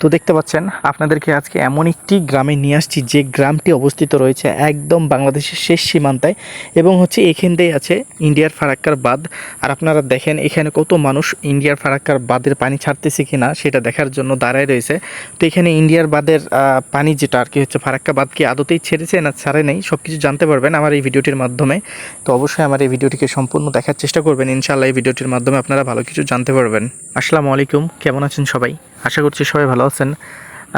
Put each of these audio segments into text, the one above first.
তো দেখতে পাচ্ছেন, আপনাদেরকে আজকে এমন একটি গ্রামে নিয়ে আসছি যে গ্রামটি অবস্থিত রয়েছে একদম বাংলাদেশের শেষ সীমান্তায় এবং হচ্ছে এখান দিয়ে আছে ইন্ডিয়ার ফারাক্কার বাঁধ। আর আপনারা দেখেন এখানে কত মানুষ ইন্ডিয়ার ফারাক্কার বাঁধের পানি ছাড়তেছে কি না সেটা দেখার জন্য দাঁড়ায় রয়েছে। তো এখানে ইন্ডিয়ার বাঁধের পানি যেটা আর কি হচ্ছে ফারাক্কা বাঁধ কি আদতেই ছেড়েছে না ছাড়ে নেই সব কিছু জানতে পারবেন আমার এই ভিডিওটির মাধ্যমে। তো অবশ্যই আমার এই ভিডিওটিকে সম্পূর্ণ দেখার চেষ্টা করবেন, ইনশাআল্লাহ এই ভিডিওটির মাধ্যমে আপনারা ভালো কিছু জানতে পারবেন। আসসালামু আলাইকুম, কেমন আছেন সবাই? আশা করছি সবাই ভালো আছেন।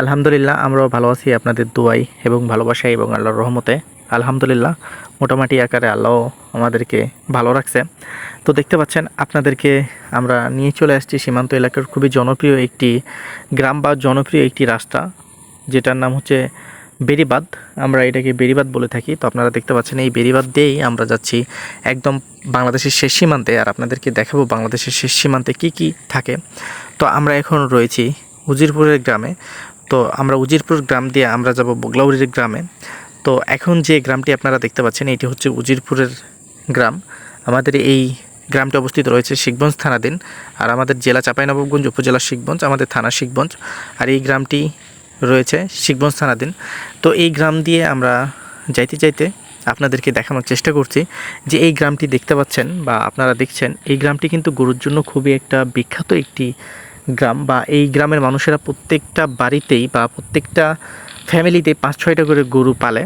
আলহামদুলিল্লাহ, আমরাও ভালো আছি আপনাদের দোয়াই এবং ভালোবাসায় এবং আল্লাহর রহমতে। আলহামদুলিল্লাহ, মোটামুটি আকারে আল্লাহ আমাদেরকে ভালো রাখছে। তো দেখতে পাচ্ছেন, আপনাদেরকে আমরা নিয়ে চলে আসছি সীমান্ত এলাকার খুবই জনপ্রিয় একটি গ্রাম বা জনপ্রিয় একটি রাস্তা, যেটার নাম হচ্ছে বেরিবাদ, আমরা এটাকে বেরিবাদ বলে থাকি। তো আপনারা দেখতে পাচ্ছেন, এই বেরিবাদ দিয়েই আমরা যাচ্ছি একদম বাংলাদেশের শেষ সীমান্তে। আর আপনাদেরকে দেখাবো বাংলাদেশের শেষ সীমান্তে কি কি থাকে। তো আমরা এখন রয়েছি উজিরপুরের গ্রামে। তো আমরা উজিরপুর গ্রাম দিয়ে আমরা যাব বগলাউড়ির গ্রামে। তো এখন যে গ্রামটি আপনারা দেখতে পাচ্ছেন, এটি হচ্ছে উজিরপুরের গ্রাম। আমাদের এই গ্রামটি অবস্থিত রয়েছে শিখগঞ্জ থানাধীন। আর আমাদের জেলা চাঁপাইনবাবগঞ্জ, উপজেলা শিখগঞ্জ, আমাদের থানা শিখগঞ্জ। আর এই গ্রামটি রয়েছে শিখগঞ্জ থানাধীন তো এই গ্রাম দিয়ে আমরা যাইতে যাইতে আপনাদেরকে দেখানোর চেষ্টা করছি যে এই গ্রামটি দেখতে পাচ্ছেন বা আপনারা দেখছেন, এই গ্রামটি কিন্তু গরুর জন্য খুবই একটা বিখ্যাত একটি গ্রাম বা এই গ্রামের মানুষেরা প্রত্যেকটা বাড়িতেই বা প্রত্যেকটা ফ্যামিলিতে পাঁচ ছয়টা করে গরু পালে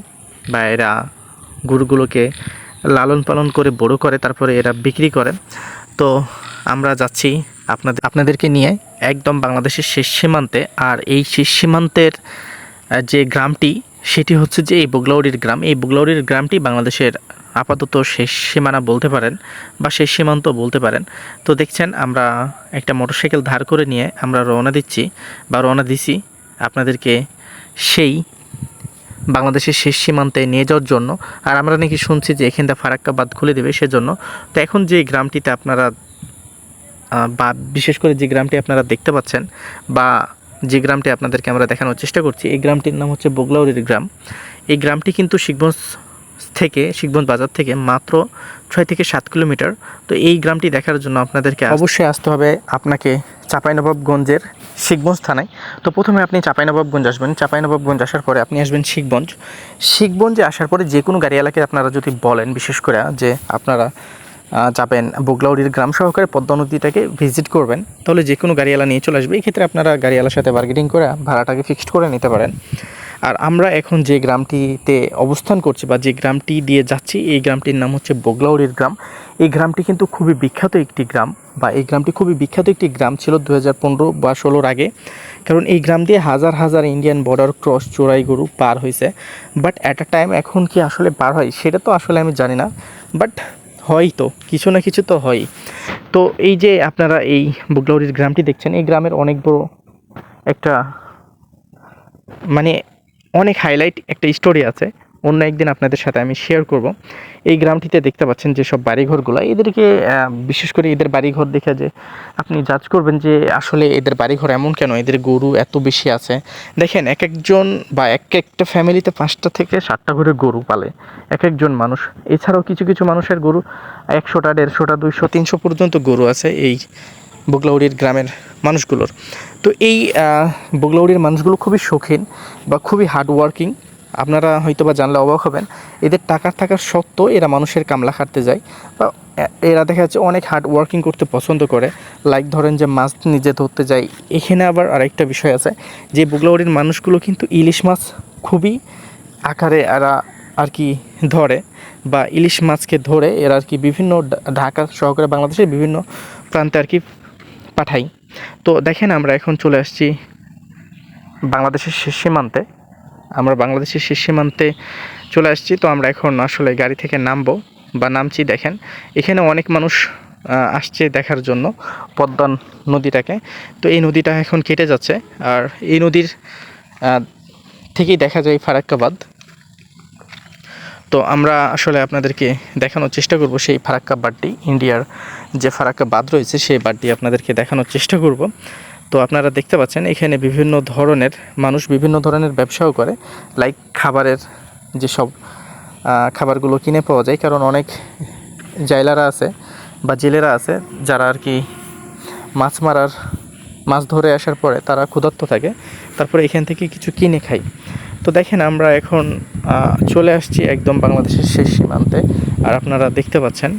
বা এরা গরুগুলোকে লালন পালন করে বড় করে, তারপরে এরা বিক্রি করে। তো আমরা যাচ্ছি আপনাদের, আপনাদেরকে নিয়ে একদম বাংলাদেশের শেষ সীমান্তে। আর এই শেষ সীমান্তের যে গ্রামটি, সেটি হচ্ছে যে এই বগলাউড়ির গ্রাম। এই বগলাউড়ির গ্রামটি বাংলাদেশের আপাতত শেষ সীমানা বলতে পারেন বা শেষ সীমান্ত বলতে পারেন। তো দেখছেন, আমরা একটা মোটরসাইকেল ধার করে নিয়ে আমরা রওনা দিচ্ছি বা রওনা দিছি আপনাদেরকে সেই বাংলাদেশের শেষ সীমান্তে নিয়ে যাওয়ার জন্য। আর আমরা নাকি শুনছি যে এখানটা ফারাক্কা বাদ খুলে দেবে সেজন্য। তো এখন যে গ্রামটিতে আপনারা বা বিশেষ করে যে গ্রামটি আপনারা দেখতে পাচ্ছেন বা যে গ্রামটি আপনাদেরকে আমরা দেখানোর চেষ্টা করছি, এই গ্রামটির নাম হচ্ছে বগলাউরির গ্রাম। এই গ্রামটি কিন্তু শিখগঞ্জ থেকে, শিখগঞ্জ বাজার থেকে মাত্র ছয় থেকে সাত কিলোমিটার। তো এই গ্রামটি দেখার জন্য আপনাদেরকে অবশ্যই আসতে হবে আপনাকে চাঁপাইনবাবগঞ্জের শিখগঞ্জ থানায়। তো প্রথমে আপনি চাঁপাইনবাবগঞ্জ আসবেন। চাঁপাইনবাবগঞ্জ আসার পরে আপনি আসবেন শিখগঞ্জ। শিখগঞ্জে আসার পরে যে কোনো গাড়ি এলাকায় আপনারা যদি বলেন, বিশেষ করে যে আপনারা যাবেন। বগলাউড়ির গ্রাম সহকারে পদ্মা নদীটাকে ভিজিট করবেন। তাহলে যে কোনো গাড়িওয়ালা নিয়ে চলে আসবে। এই ক্ষেত্রে আপনারা গাড়িওয়ালার সাথে বার্গেটিং করে ভাড়াটাকে ফিক্সড করে নিতে পারেন। আর আমরা এখন যে গ্রামটিতে অবস্থান করছি বা যে গ্রামটি দিয়ে যাচ্ছি, এই গ্রামটির নাম হচ্ছে বগলাউড়ির গ্রাম। এই গ্রামটি কিন্তু খুবই বিখ্যাত একটি গ্রাম বা এই গ্রামটি খুবই বিখ্যাত একটি গ্রাম ছিল দু হাজার পনেরো বা ষোলোর আগে। কারণ এই গ্রাম দিয়ে হাজার হাজার ইন্ডিয়ান বর্ডার ক্রস চোরাই গরু পার হয়েছে। বাট অ্যাট আ টাইম এখন কি আসলে পার হয়, সেটা তো আসলে আমি জানি না। বাট হয় তো, কিছু না কিছু তো হয় তো এই যে আপনারা এই বুগলাউরির গ্রামটি দেখছেন, এই গ্রামের অনেক বড় একটা মানে অনেক হাইলাইট একটা স্টোরি আছে। অন্য একদিন আপনাদের সাথে আমি শেয়ার করব। এই গ্রামটিতে দেখতে পাচ্ছেন যে সব বাড়িঘরগুলো। এদেরকে বিশেষ করে এদের বাড়িঘর দেখে যে আপনি জাজ করবেন যে আসলে এদের বাড়িঘর এমন কেন? এদের গরু এত বেশি আছে। দেখেন, এক একজন বা এক একটা ফ্যামিলিতে পাঁচটা থেকে সাতটা করে গরু পালে। এক একজন মানুষ। এছাড়াও কিছু কিছু মানুষের গরু, একশোটা, দেড়শোটা, দুইশো, তিনশো পর্যন্ত গরু আছে এই বগলাউড়ির গ্রামের মানুষগুলোর। তো এই বগলাউড়ির মানুষগুলো খুবই শৌখিন বা খুবই হার্ড ওয়ার্কিং আপনারা হয়তো বা জানলে অবাক হবেন, এদের টাকা থাকার সত্ত্বেও এরা মানুষের কামলা খাটতে যায় বা এরা দেখা যাচ্ছে অনেক হার্ড ওয়ার্কিং করতে পছন্দ করে। লাইক ধরেন যে মাছ নিজে ধরতে যায়। এখানে আবার আরেকটা বিষয় আছে যে বগলাউড়ির মানুষগুলো কিন্তু ইলিশ মাছ খুবই আকারে এরা আর কি ধরে বা ইলিশ মাছকে ধরে এরা আর কি বিভিন্ন ঢাকা সহকারে বাংলাদেশের বিভিন্ন প্রান্তে আর কি পাঠাই তো দেখেন আমরা এখন চলে আসছি বাংলাদেশের শেষ সীমান্তে। আমরা বাংলাদেশের শেষ সীমান্তে চলে আসছি। তো আমরা এখন আসলে গাড়ি থেকে নামবো বা নামছি, দেখেন। এখানে অনেক মানুষ আসছে দেখার জন্য পদ্মা নদীটাকে। তো এই নদীটা এখন কেটে যাচ্ছে। আর এই নদীর থেকেই দেখা যায় ফারাক্কাবাদ। তো আমরা আসলে আপনাদেরকে দেখানোর চেষ্টা করব সেই ফারাক্কা বাদটি ইন্ডিয়ার যে ফারাক্কা বাদ রয়েছে, সেই বাদটি আপনাদেরকে দেখানোর চেষ্টা করব। তো আপনারা দেখতে পাচ্ছেন, এখানে বিভিন্ন ধরনের মানুষ বিভিন্ন ধরনের ব্যবসাও করে। লাইক খাবারের যেসব খাবারগুলো কিনে পাওয়া যায়, কারণ অনেক জাইলারা আছে বা জেলেরা আছে, যারা আর কি মাছ মারার, মাছ ধরে আসার পরে তারা ক্ষুধার্ত থাকে, তারপরে এখান থেকে কিছু কিনে খাই তো দেখেন, আমরা এখন চলে আসছি একদম বাংলাদেশের শেষ সীমান্তে। আর আপনারা দেখতে পাচ্ছেন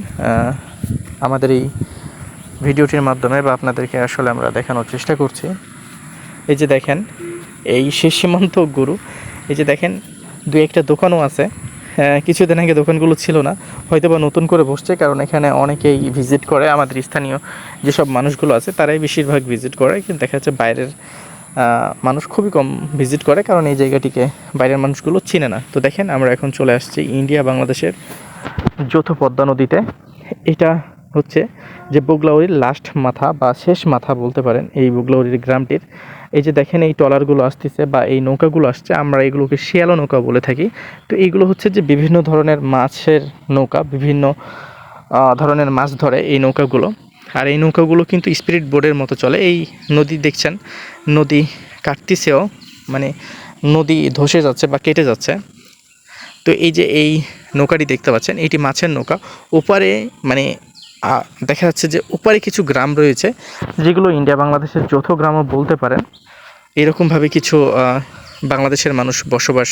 আমাদের এই ভিডিওটির মাধ্যমে বা আপনাদেরকে আসলে আমরা দেখানোর চেষ্টা করছি। এই যে দেখেন এই শেষ সীমান্ত গুরু এই যে দেখেন দুই একটা দোকানও আছে। হ্যাঁ, কিছুদিন আগে দোকানগুলো ছিল না হয়তো বা নতুন করে বসছে কারণ এখানে অনেকেই ভিজিট করে আমাদের স্থানীয় যেসব মানুষগুলো আছে তারাই বেশিরভাগ ভিজিট করে কিন্তু দেখা যাচ্ছে বাইরের মানুষ খুবই কম ভিজিট করে কারণ এই জায়গাটিকে বাইরের মানুষগুলো চিনে না। তো দেখেন আমরা এখন চলে আসছি ইন্ডিয়া বাংলাদেশের যৌথ পদ্মা নদীতে। এটা হচ্ছে যে বুগলাউরির লাস্ট মাথা বা শেষ মাথা বলতে পারেন এই বুগলাউরির গ্রামটির। এই যে দেখেন এই ট্রলারগুলো আসতেছে বা এই নৌকাগুলো আসছে, আমরা এগুলোকে শিয়ালো নৌকা বলে থাকি। তো এইগুলো হচ্ছে যে বিভিন্ন ধরনের মাছের নৌকা, বিভিন্ন ধরনের মাছ ধরে এই নৌকাগুলো। আর এই নৌকাগুলো কিন্তু স্পিরিট বোর্ডের মতো চলে। এই নদী দেখছেন, নদী কাটতেছেও মানে নদী ধসে যাচ্ছে বা কেটে যাচ্ছে। তো এই যে এই নৌকাটি দেখতে পাচ্ছেন, এটি মাছের নৌকা। ওপারে মানে দেখা যাচ্ছে যে ওপারে কিছু গ্রাম রয়েছে, যেগুলো ইন্ডিয়া বাংলাদেশের যৌথ গ্রামও বলতে পারেন। এরকমভাবে কিছু বাংলাদেশের মানুষ বসবাস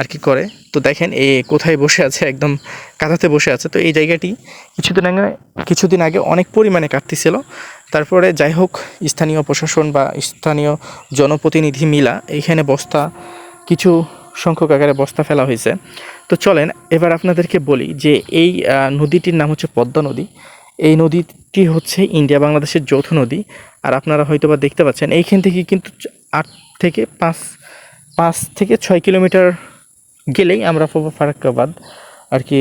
আর কি করে। তো দেখেন, এ কোথায় বসে আছে, একদম কাঁথাতে বসে আছে। তো এই জায়গাটি কিছুদিন আগে কিছুদিন আগে অনেক পরিমাণে কাটতিছিল। তারপরে যাই হোক, স্থানীয় প্রশাসন বা স্থানীয় জনপ্রতিনিধি মিলা এইখানে বস্তা, কিছু সংখ্যক আকারে বস্তা ফেলা হয়েছে। তো চলেন, এবার আপনাদেরকে বলি যে এই নদীটির নাম হচ্ছে পদ্মা নদী। এই নদীটি হচ্ছে ইন্ডিয়া বাংলাদেশের যৌথ নদী। আর আপনারা হয়তোবা দেখতে পাচ্ছেন, এইখান থেকে কিন্তু আট থেকে পাঁচ পাঁচ থেকে ছয় কিলোমিটার গেলেই আমরা পাবো ফারাক্কাবাদ, আর কি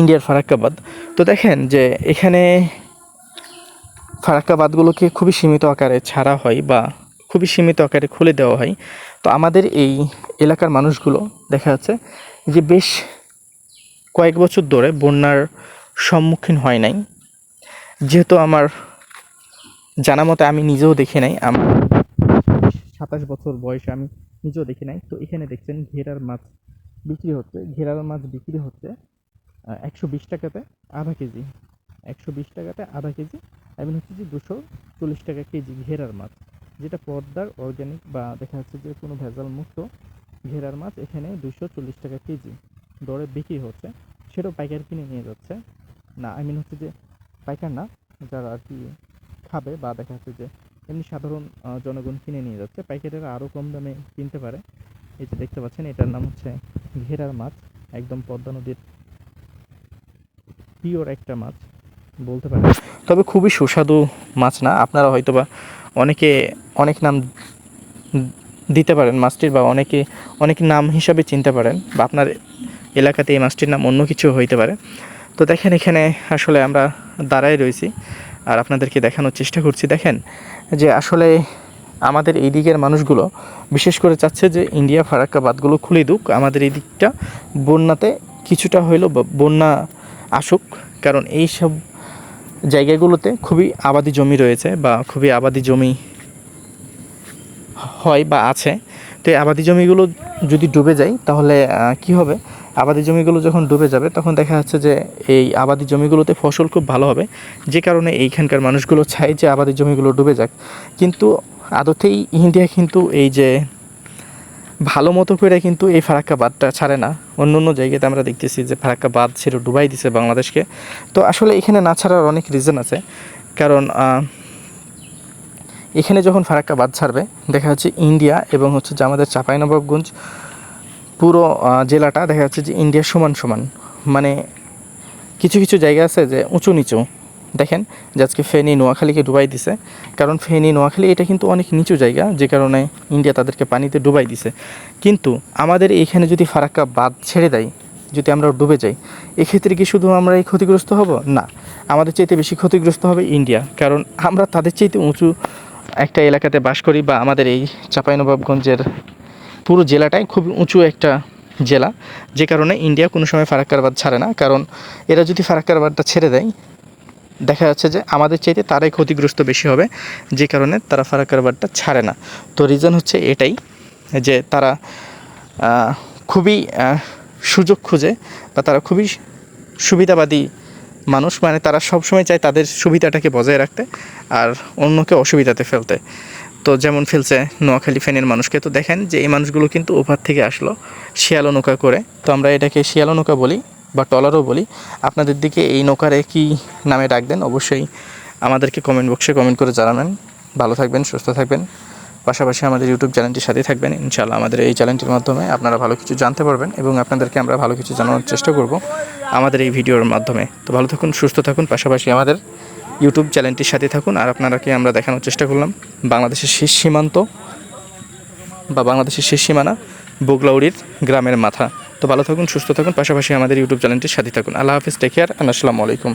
ইন্ডিয়ার ফারাক্কাবাদ। তো দেখেন যে এখানে ফারাক্কাবাদগুলোকে খুবই সীমিত আকারে ছাড়া হয় বা খুবই সীমিত আকারে খুলে দেওয়া হয়। তো আমাদের এই এলাকার মানুষগুলো দেখা যাচ্ছে যে বেশ কয়েক বছর ধরে বন্যার সম্মুখীন হয় নাই। যেহেতু আমার জানা মতে আমি নিজেও দেখি নাই, আমার সাতাশ বছর বয়সে আমি নিজেও দেখি নাই। তো এখানে দেখছেন ঘেরার মাছ বিক্রি হচ্ছে। ঘেরার মাছ বিক্রি হচ্ছে একশো বিশ টাকাতে আধা কেজি। একশো বিশ টাকাতে আধা কেজি এবং হচ্ছে যে দুশো চল্লিশ টাকা কেজি ঘেরার মাছ। যেটা পদ্মার অর্গ্যানিক বা দেখা যাচ্ছে যে কোনো ভেজাল মুক্ত ঘেরার মাছ এখানে দুশো চল্লিশ টাকা কেজি দরে বিক্রি হচ্ছে। সেটাও পাইকার কিনে নিয়ে যাচ্ছে। না আই মিন হচ্ছে যে পাইকার না, যারা আর কি খাবে বা দেখা যাচ্ছে যে এমনি সাধারণ জনগণ কিনে নিয়ে যাচ্ছে, পাইকারেরা আরও কম দামে কিনতে পারে। এই যে দেখতে পাচ্ছেন, এটার নাম হচ্ছে ঘেরার মাছ, একদম পদ্মা নদীর পিওর একটা মাছ, বলতে পারেন। তবে খুবই সুস্বাদু মাছ না, আপনারা হয়তোবা অনেকে, অনেক নাম দিতে পারেন মাছটির বা অনেকে, অনেক নাম হিসাবে চিনতে পারেন, বা আপনার এলাকাতে এই মাছটির নাম অন্য কিছু হইতে পারে। তো দেখেন এখানে আসলে আমরা দাঁড়াই রয়েছি আর আপনাদেরকে দেখানোর চেষ্টা করছি। দেখেন যে আসলে আমাদের এই দিকের মানুষগুলো বিশেষ করে চাচ্ছে যে ইন্ডিয়া ফারাক্কা বাদগুলো খুলে দুক, আমাদের এই দিকটা বন্যাতে কিছুটা হইলেও বা বন্যা আসুক, কারণ এই সব জায়গাগুলোতে খুবই আবাদি জমি রয়েছে বা খুবই আবাদি জমি হয় বা আছে। তো এই আবাদি জমিগুলো যদি ডুবে যায় তাহলে কি হবে? আবাদি জমিগুলো যখন ডুবে যাবে, তখন দেখা যাচ্ছে যে এই আবাদি জমিগুলোতে ফসল খুব ভালো হবে। যে কারণে এইখানকার মানুষগুলো চায় যে আবাদি জমিগুলো ডুবে যাক। কিন্তু আদতেই ইন্ডিয়া কিন্তু এই যে ভালো মতো করে কিন্তু এই ফারাক্কা বাঁধটা ছাড়ে না। অন্য অন্য জায়গাতে আমরা দেখতেছি যে ফারাক্কা বাঁধ ছিল ডুবাই দিছে বাংলাদেশকে। তো আসলে এখানে না ছাড়ার অনেক রিজন আছে। কারণ এখানে যখন ফারাক্কা বাঁধ ছাড়বে, দেখা যাচ্ছে ইন্ডিয়া এবং হচ্ছে যে আমাদের চাঁপাইনবাবগঞ্জ পুরো জেলাটা দেখা যাচ্ছে যে ইন্ডিয়ার সমান সমান। মানে কিছু কিছু জায়গা আছে যে উঁচু নিচু। দেখেন, যে আজকে ফেনী নোয়াখালীকে ডুবাই দিছে। কারণ ফেনী নোয়াখালী এটা কিন্তু অনেক নিচু জায়গা, যে কারণে ইন্ডিয়া তাদেরকে পানিতে ডুবাই দিছে। কিন্তু আমাদের এইখানে যদি ফারাক্কা বাঁধ ছেড়ে দেয়, যদি আমরা ডুবে যাই, এক্ষেত্রে কি শুধু আমরা এই ক্ষতিগ্রস্ত হব? না, আমাদের চাইতে বেশি ক্ষতিগ্রস্ত হবে ইন্ডিয়া। কারণ আমরা তাদের চাইতে উঁচু একটা এলাকাতে বাস করি বা আমাদের এই চাঁপাইনবাবগঞ্জের পুরো জেলাটাই খুব উঁচু একটা জেলা। যে কারণে ইন্ডিয়া কোনো সময় ফারাক্কার বাঁধ ছাড়ে না। কারণ এরা যদি ফারাক্কার বাঁধটা ছেড়ে দেয়, দেখা যাচ্ছে যে আমাদের চাইতে তারাই ক্ষতিগ্রস্ত বেশি হবে। যে কারণে তারা ফারাক্কার বাঁধটা ছাড়ে না। তো রিজন হচ্ছে এটাই যে তারা খুবই সুযোগ খুঁজে বা তারা খুবই সুবিধাবাদী মানুষ। মানে তারা সবসময় চায় তাদের সুবিধাটাকে বজায় রাখতে আর অন্যকে অসুবিধাতে ফেলতে। তো যেমন ফেলছে নোয়াখালী ফেনের মানুষকে, তো দেখেন যে এই মানুষগুলো কিন্তু ওপার থেকে আসলো শিয়ালো নৌকা করে। তো আমরা এটাকে শিয়ালো নৌকা বলি বা টলারও বলি। আপনাদের দিকে এই নৌকারে কি নামে ডাকবেন অবশ্যই আমাদেরকে কমেন্ট বক্সে কমেন্ট করে জানাবেন। ভালো থাকবেন, সুস্থ থাকবেন। পাশাপাশি আমাদের ইউটিউব চ্যানেলটির সাথে থাকবেন। ইনশাআল্লাহ আমাদের এই চ্যানেলটির মাধ্যমে আপনারা ভালো কিছু জানতে পারবেন এবং আপনাদেরকে আমরা ভালো কিছু জানানোর চেষ্টা করব আমাদের এই ভিডিওর মাধ্যমে। তো ভালো থাকুন, সুস্থ থাকুন, পাশাপাশি আমাদের ইউটিউব চ্যানেলটির সাথে থাকুন আর আপনারাকে আমরা দেখানোর চেষ্টা করলাম বাংলাদেশের শেষ সীমান্ত বা বাংলাদেশের শেষ সীমানা বগলাউড়ির গ্রামের মাথা। তো ভালো থাকুন, সুস্থ থাকুন, পাশাপাশি আমাদের ইউটিউব চ্যানেলটির সাথে থাকুন। আল্লাহ হাফিজ টেক কেয়ার আসসালামু আলাইকুম।